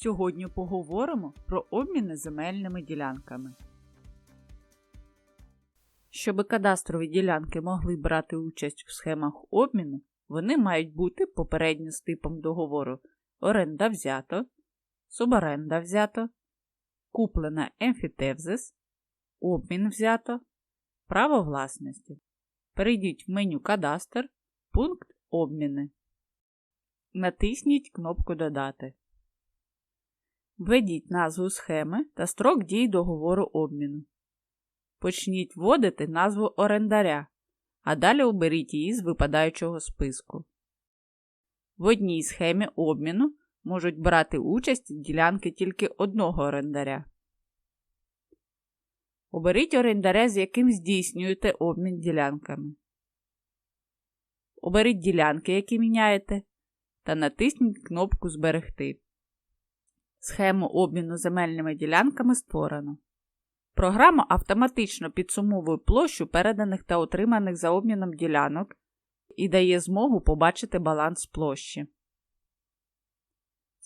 Сьогодні поговоримо про обміни земельними ділянками. Щоби кадастрові ділянки могли брати участь у схемах обміну, вони мають бути попередньо з типом договору оренда взято, суборенда взято, куплена емфітевзис, обмін взято, право власності. Перейдіть в меню Кадастр, пункт Обміни. Натисніть кнопку Додати. Введіть назву схеми та строк дії договору обміну. Почніть вводити назву орендаря, а далі оберіть її з випадаючого списку. В одній схемі обміну можуть брати участь ділянки тільки одного орендаря. Оберіть орендаря, з яким здійснюєте обмін ділянками. Оберіть ділянки, які міняєте, та натисніть кнопку Зберегти. Схему обміну земельними ділянками створено. Програма автоматично підсумовує площу переданих та отриманих за обміном ділянок і дає змогу побачити баланс площі.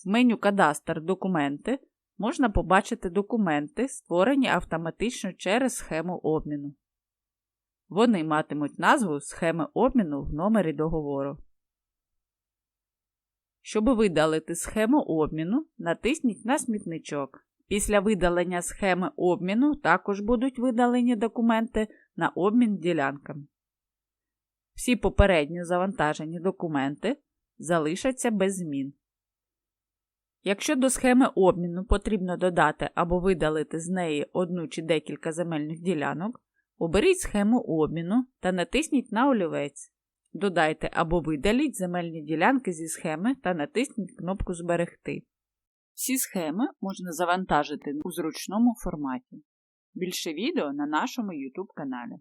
В меню Кадастр Документи можна побачити документи, створені автоматично через схему обміну. Вони матимуть назву схеми обміну в номері договору. Щоб видалити схему обміну, натисніть на смітничок. Після видалення схеми обміну також будуть видалені документи на обмін ділянками. Всі попередньо завантажені документи залишаться без змін. Якщо до схеми обміну потрібно додати або видалити з неї одну чи декілька земельних ділянок, оберіть схему обміну та натисніть на олівець. Додайте або видаліть земельні ділянки зі схеми та натисніть кнопку Зберегти. Всі схеми можна завантажити у зручному форматі. Більше відео на нашому YouTube каналі.